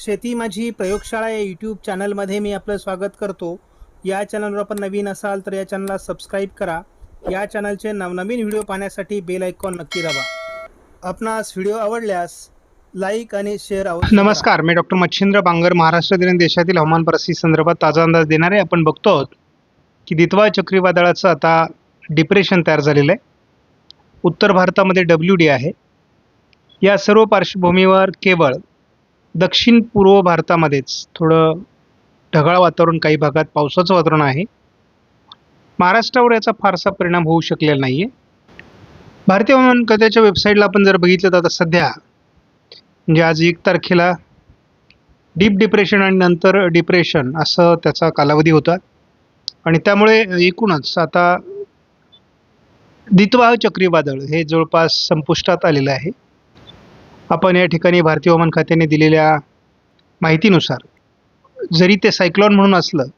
शेती माझी प्रयोगशाळा या यूट्यूब चॅनलमध्ये मी आपलं स्वागत करतो. या चॅनलवर आपण नवीन असाल तर या चॅनलला सबस्क्राईब करा. या चॅनलचे नवनवीन व्हिडिओ पाहण्यासाठी बेल आयकॉन नक्की दाबा. आपणास व्हिडिओ आवडल्यास लाईक आणि शेअर अवश्य नमस्कार मी डॉक्टर मच्छिंद्र बांगर महाराष्ट्र दिन देशातील हवामान परिस्थिती संदर्भात ताजा अंदाज देणारे आपण बघतो आहोत की दितवा चक्रीवादळाचं आता डिप्रेशन तयार झालेलं आहे. उत्तर भारतामध्ये डब्ल्यू डी आहे. या सर्व पार्श्वभूमीवर केवळ दक्षिण पूर्व भारतामध्येच थोडं ढगाळ वातावरण काही भागात पावसाचं वातावरण आहे. महाराष्ट्रावर याचा फारसा परिणाम होऊ शकलेला नाही आहे भारतीय हवामान खात्याच्या वेबसाईटला आपण जर बघितलं तर आता सध्या म्हणजे आज एक तारखेला डीप डिप्रेशन आणि नंतर डिप्रेशन असं त्याचा कालावधी होता. आणि त्यामुळे एकूणच आता दितवाह चक्रीवादळ हे जवळपास संपुष्टात आलेलं आहे. आपण या ठिकाणी भारतीय हवामान खात्याने दिलेल्या माहितीनुसार जरी ते सायक्लॉन म्हणून असलं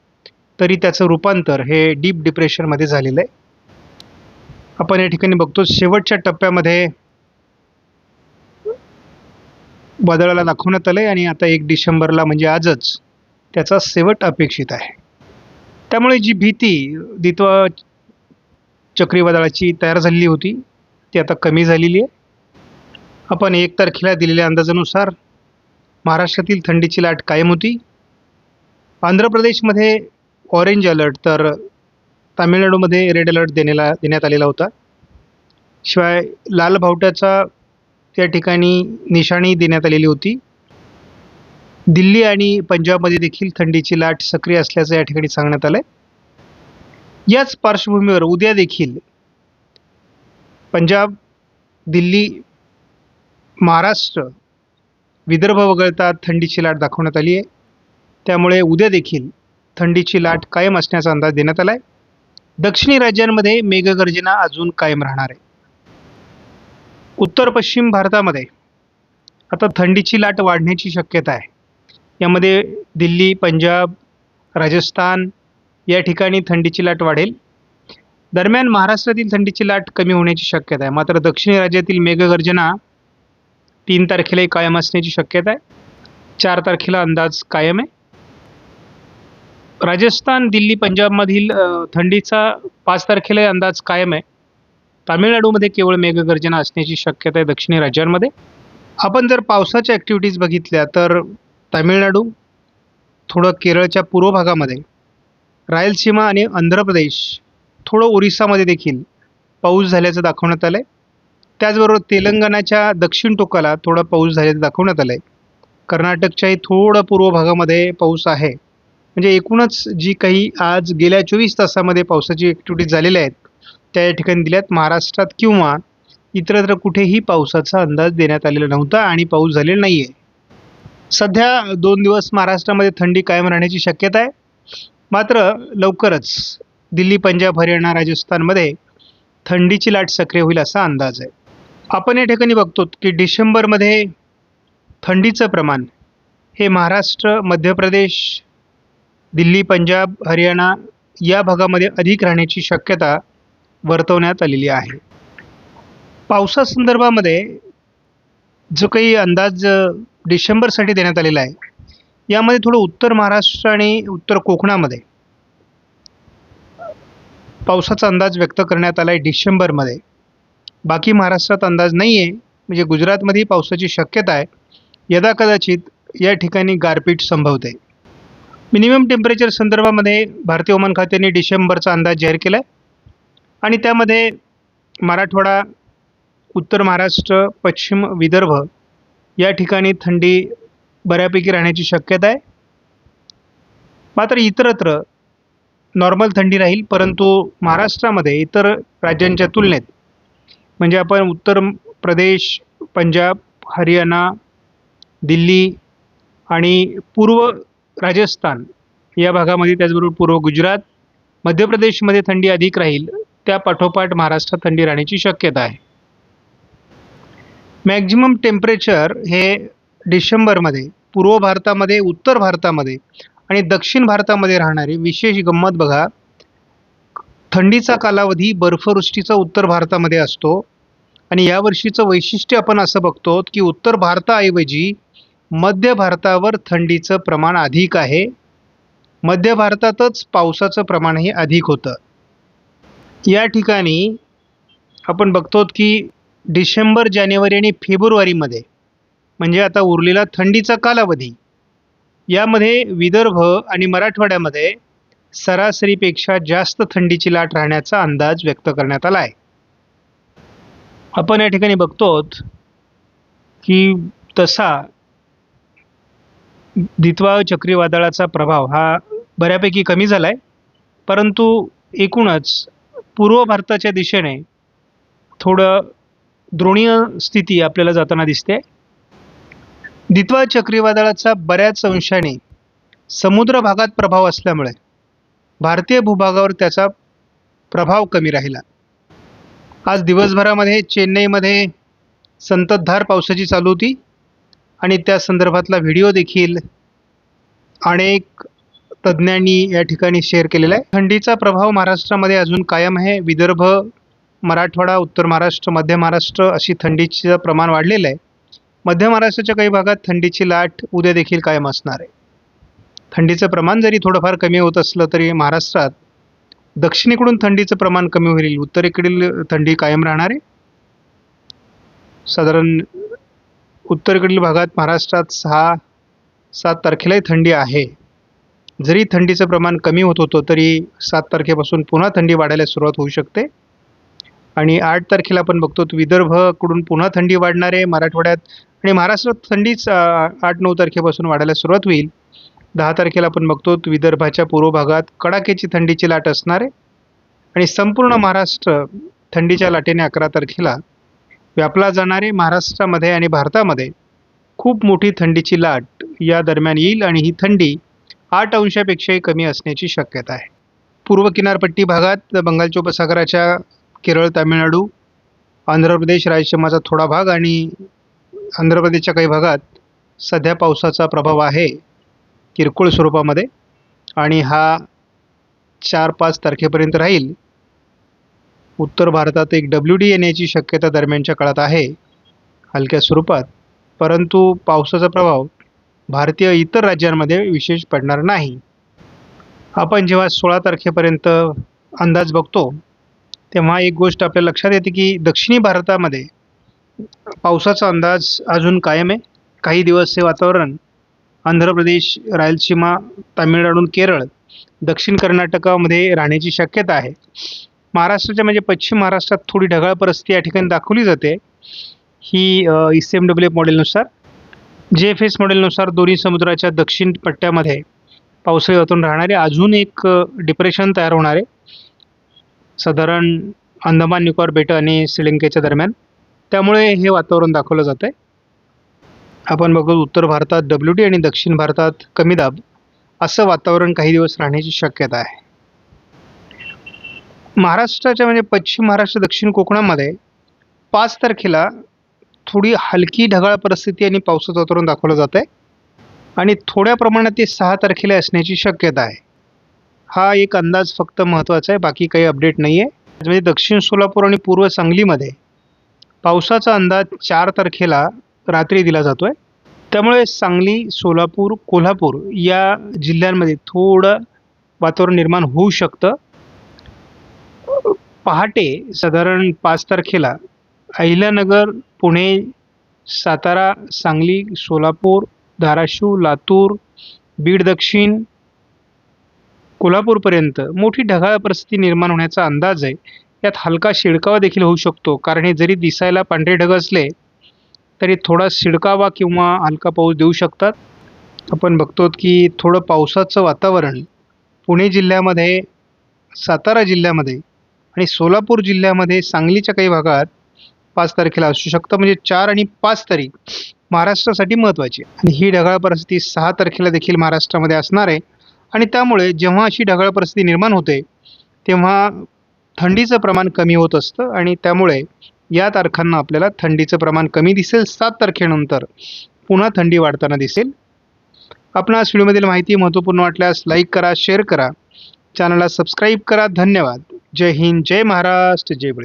तरी त्याचं रूपांतर हे डीप डिप्रेशनमध्ये झालेलं आहे. आपण या ठिकाणी बघतो शेवटच्या टप्प्यामध्ये वादळाला दाखवण्यात आलं आहे आणि आता एक डिसेंबरला म्हणजे आजच त्याचा शेवट अपेक्षित आहे. त्यामुळे जी भीती दित्वा चक्रीवादळाची तयार झालेली होती ती आता कमी झालेली आहे. आपण एक तारखेला दिलेल्या अंदाजानुसार महाराष्ट्रातील थंडीची लाट कायम होती. आंध्र प्रदेशमध्ये ऑरेंज अलर्ट तर तामिळनाडूमध्ये रेड अलर्ट देण्याला देण्यात आलेला होता. शिवाय लाल भावट्याचा त्या ठिकाणी निशाणी देण्यात आलेली होती. दिल्ली आणि पंजाबमध्ये देखील थंडीची लाट सक्रिय असल्याचं या ठिकाणी सांगण्यात आलं आहे याच पार्श्वभूमीवर उद्या देखील पंजाब दिल्ली महाराष्ट्र विदर्भ वगळता थंडीची लाट दाखवण्यात आली आहे. त्यामुळे उद्या देखील थंडीची लाट कायम असण्याचा अंदाज देण्यात आला आहे दक्षिणी राज्यांमध्ये मेघगर्जना अजून कायम राहणार आहे. उत्तर पश्चिम भारतामध्ये आता थंडीची लाट वाढण्याची शक्यता आहे. यामध्ये दिल्ली पंजाब राजस्थान या ठिकाणी थंडीची लाट वाढेल. दरम्यान महाराष्ट्रातील थंडीची लाट कमी होण्याची शक्यता आहे. मात्र दक्षिणी राज्यातील मेघगर्जना तीन तारखेलाही कायम असण्याची शक्यता आहे. चार तारखेला अंदाज कायम आहे. राजस्थान दिल्ली पंजाबमधील थंडीचा पाच तारखेलाही अंदाज कायम आहे. तामिळनाडूमध्ये केवळ मेघगर्जना असण्याची शक्यता आहे दक्षिणी राज्यांमध्ये. आपण जर पावसाच्या ॲक्टिव्हिटीज बघितल्या तर तामिळनाडू थोडं केरळच्या पूर्व भागामध्ये रायलसीमा आणि आंध्र प्रदेश थोडं ओरिसामध्ये देखील पाऊस झाल्याचं दाखवण्यात आलं आहे त्याचबरोबर तेलंगणाच्या दक्षिण टोकाला थोडा पाऊस झाल्याचं दाखवण्यात आलं आहे कर्नाटकच्याही थोडं पूर्व भागामध्ये पाऊस आहे. म्हणजे एकूणच जी काही आज गेल्या चोवीस तासामध्ये पावसाची ॲक्टिव्हिटीज झालेल्या आहेत त्या या ठिकाणी दिल्यात. महाराष्ट्रात किंवा इतरत्र कुठेही पावसाचा अंदाज देण्यात आलेला नव्हता आणि पाऊस झालेला नाही आहे सध्या दोन दिवस महाराष्ट्रामध्ये थंडी कायम राहण्याची शक्यता आहे. मात्र लवकरच दिल्ली पंजाब हरियाणा राजस्थानमध्ये थंडीची लाट सक्रिय होईल असा अंदाज आहे. आपण या ठिकाणी बघतो की डिसेंबरमध्ये थंडीचं प्रमाण हे महाराष्ट्र मध्य प्रदेश दिल्ली पंजाब हरियाणा या भागामध्ये अधिक राहण्याची शक्यता वर्तवण्यात आलेली आहे. पावसासंदर्भामध्ये जो काही अंदाज डिसेंबरसाठी देण्यात आलेला आहे यामध्ये थोडं उत्तर महाराष्ट्र आणि उत्तर कोकणामध्ये पावसाचा अंदाज व्यक्त करण्यात आला आहे डिसेंबरमध्ये. बाकी महाराष्ट्रात अंदाज नाही आहे म्हणजे गुजरातमध्येही पावसाची शक्यता आहे. यदा कदाचित या ठिकाणी गारपीट संभवते. मिनिमम टेम्परेचर संदर्भामध्ये भारतीय हवामान खात्याने डिसेंबरचा अंदाज जाहीर केला आहे आणि त्यामध्ये मराठवाडा उत्तर महाराष्ट्र पश्चिम विदर्भ या ठिकाणी थंडी बऱ्यापैकी राहण्याची शक्यता आहे. मात्र इतरत्र नॉर्मल थंडी राहील परंतु महाराष्ट्रामध्ये इतर राज्यांच्या तुलनेत म्हणजे आपण उत्तर प्रदेश पंजाब हरियाणा दिल्ली आणि पूर्व राजस्थान या भागामध्ये त्याचबरोबर पूर्व गुजरात मध्य प्रदेशमध्ये थंडी अधिक राहील त्या पाठोपाठ महाराष्ट्रात थंडी राहण्याची शक्यता आहे. मॅक्झिमम टेम्परेचर हे डिसेंबरमध्ये पूर्व भारतामध्ये उत्तर भारतामध्ये आणि दक्षिण भारतामध्ये राहणारी विशेष गंमत बघा थंडीचा कालावधी बर्फवृष्टीचा उत्तर भारतामध्ये असतो. आणि यावर्षीचं वैशिष्ट्य आपण असं बघतो की उत्तर भारताऐवजी मध्य भारतावर थंडीचं प्रमाण अधिक आहे. मध्य भारतातच पावसाचं प्रमाणही अधिक होतं. या ठिकाणी आपण बघतो की डिसेंबर जानेवारी आणि फेब्रुवारीमध्ये म्हणजे आता उरलेला थंडीचा कालावधी यामध्ये विदर्भ आणि मराठवाड्यामध्ये सरासरीपेक्षा जास्त थंडीची लाट राहण्याचा अंदाज व्यक्त करण्यात आला आहे. आपण या ठिकाणी बघतो की तसा दितवा चक्रीवादळाचा प्रभाव हा बऱ्यापैकी कमी झाला आहे परंतु एकूणच पूर्व भारताच्या दिशेने थोडं द्रोणीय स्थिती आपल्याला जाताना दिसते. दितवा चक्रीवादळाचा बऱ्याच अंशाने समुद्र भागात प्रभाव असल्यामुळे भारतीय भूभागावर त्याचा प्रभाव कमी राहिला. आज दिवसभरामध्ये चेन्नईमध्ये संततधार पावसाची चालू होती आणि त्या संदर्भातला व्हिडिओ देखील अनेक तज्ज्ञांनी या ठिकाणी शेअर केलेला आहे. थंडीचा प्रभाव महाराष्ट्रामध्ये अजून कायम आहे. विदर्भ मराठवाडा उत्तर महाराष्ट्र मध्य महाराष्ट्र अशी थंडीचं प्रमाण वाढलेलं आहे. मध्य महाराष्ट्राच्या काही भागात थंडीची लाट उद्या देखील कायम असणार आहे. थंडीचं प्रमाण जरी थोडंफार कमी होत असलं तरी महाराष्ट्रात दक्षिणेकडून थंडीचं प्रमाण कमी होईल उत्तरेकडील थंडी कायम राहणार? आहे साधारण उत्तरेकडील भागात महाराष्ट्रात सहा सात तारखेलाही थंडी आहे. जरी थंडीचं प्रमाण कमी होत होतं तरी सात तारखेपासून पुन्हा थंडी वाढायला सुरुवात होऊ शकते. आणि आठ तारखेला आपण बघतो विदर्भकडून पुन्हा थंडी वाढणार आहे मराठवाड्यात आणि महाराष्ट्रात थंडीच आठ नऊ तारखेपासून वाढायला सुरुवात होईल. दहा तारखेला आपण बघतो विदर्भाच्या पूर्व भागात कडाक्याची थंडीची लाट असणार आहे आणि संपूर्ण महाराष्ट्र थंडीच्या लाटेने अकरा तारखेला व्यापला जाणारे महाराष्ट्रामध्ये आणि भारतामध्ये खूप मोठी थंडीची लाट या दरम्यान येईल आणि ही थंडी आठ अंशापेक्षाही कमी असण्याची शक्यता आहे. पूर्व किनारपट्टी भागात बंगालच्या उपसागराच्या केरळ तामिळनाडू आंध्र प्रदेश रायसीमाचा थोडा भाग आणि आंध्र प्रदेशच्या काही भागात सध्या पावसाचा प्रभाव आहे. किरकोळ स्वरूपामध्ये आणि हा चार पाच तारखेपर्यंत राहील. उत्तर भारतात एक डब्ल्यू डी येण्याची शक्यता दरम्यानच्या काळात आहे हलक्या स्वरूपात. परंतु पावसाचा प्रभाव भारतीय इतर राज्यांमध्ये विशेष पडणार नाही. आपण जेव्हा सोळा तारखेपर्यंत अंदाज बघतो तेव्हा एक गोष्ट आपल्या लक्षात येते की दक्षिणी भारतामध्ये पावसाचा अंदाज अजून कायम आहे. काही दिवस हे वातावरण आंध्र प्रदेश रायलसीमा तामिळनाडू केरळ दक्षिण कर्नाटकामध्ये राहण्याची शक्यता आहे. महाराष्ट्राच्या म्हणजे पश्चिम महाराष्ट्रात थोडी ढगाळ परिस्थिती या ठिकाणी दाखवली जाते. ही E C M W F मॉडेलनुसार जे एफ एस मॉडेलनुसार दोन्ही समुद्राच्या दक्षिण पट्ट्यामध्ये पावसाळी वातावरण राहणारे. अजून एक डिप्रेशन तयार होणार आहे. साधारण अंदमान निकोबार बेटं आणि श्रीलंकेच्या दरम्यान. त्यामुळे हे वातावरण दाखवलं जातं आहे आपण बघतो उत्तर भारतात डब्ल्यू टी आणि दक्षिण भारतात कमी दाब. असं वातावरण काही दिवस राहण्याची शक्यता आहे. महाराष्ट्राच्या म्हणजे पश्चिम महाराष्ट्र दक्षिण कोकणामध्ये पाच तारखेला थोडी हलकी ढगाळ परिस्थिती आणि पावसाचं वातावरण दाखवलं जातं आहे आणि थोड्या प्रमाणात ते सहा तारखेला असण्याची शक्यता आहे. हा एक अंदाज फक्त महत्त्वाचा आहे बाकी काही अपडेट नाही आहे म्हणजे दक्षिण सोलापूर आणि पूर्व सांगलीमध्ये पावसाचा अंदाज चार तारखेला रात्री दिला जातो आहे त्यामुळे सांगली सोलापूर कोल्हापूर या जिल्ह्यांमध्ये थोडं वातावरण निर्माण होऊ शकतं. पहाटे साधारण पाच तारखेला अहिल्यानगर पुणे सातारा सांगली सोलापूर धाराशिव लातूर बीड दक्षिण कोल्हापूरपर्यंत मोठी ढगाळ परिस्थिती निर्माण होण्याचा अंदाज आहे. यात हलका शिडकावा देखील होऊ शकतो. कारण हे जरी दिसायला पांढरे ढग असले तरी थोडा शिडकावा किंवा हलका पाऊस देऊ शकतात. आपण बघतो की थोडं पावसाचं वातावरण पुणे जिल्ह्यामध्ये सातारा जिल्ह्यामध्ये आणि सोलापूर जिल्ह्यामध्ये सांगलीच्या काही भागात पाच तारखेला असू शकतं. म्हणजे चार आणि पाच तारीख महाराष्ट्रासाठी महत्त्वाची आणि ही ढगाळ परिस्थिती सहा तारखेला देखील महाराष्ट्रामध्ये असणार आहे. आणि त्यामुळे जेव्हा अशी ढगाळ परिस्थिती निर्माण होते तेव्हा थंडीचं प्रमाण कमी होत असतं आणि त्यामुळे या तारखांना आपल्याला थंडीचं प्रमाण कमी दिसेल. सात तारखेनंतर पुन्हा थंडी वाढताना दिसेल. आपणास व्हिडिओमधील माहिती महत्त्वपूर्ण वाटल्यास लाईक करा शेअर करा. चॅनलला सबस्क्राईब करा. धन्यवाद. जय हिंद जय महाराष्ट्र जय बळी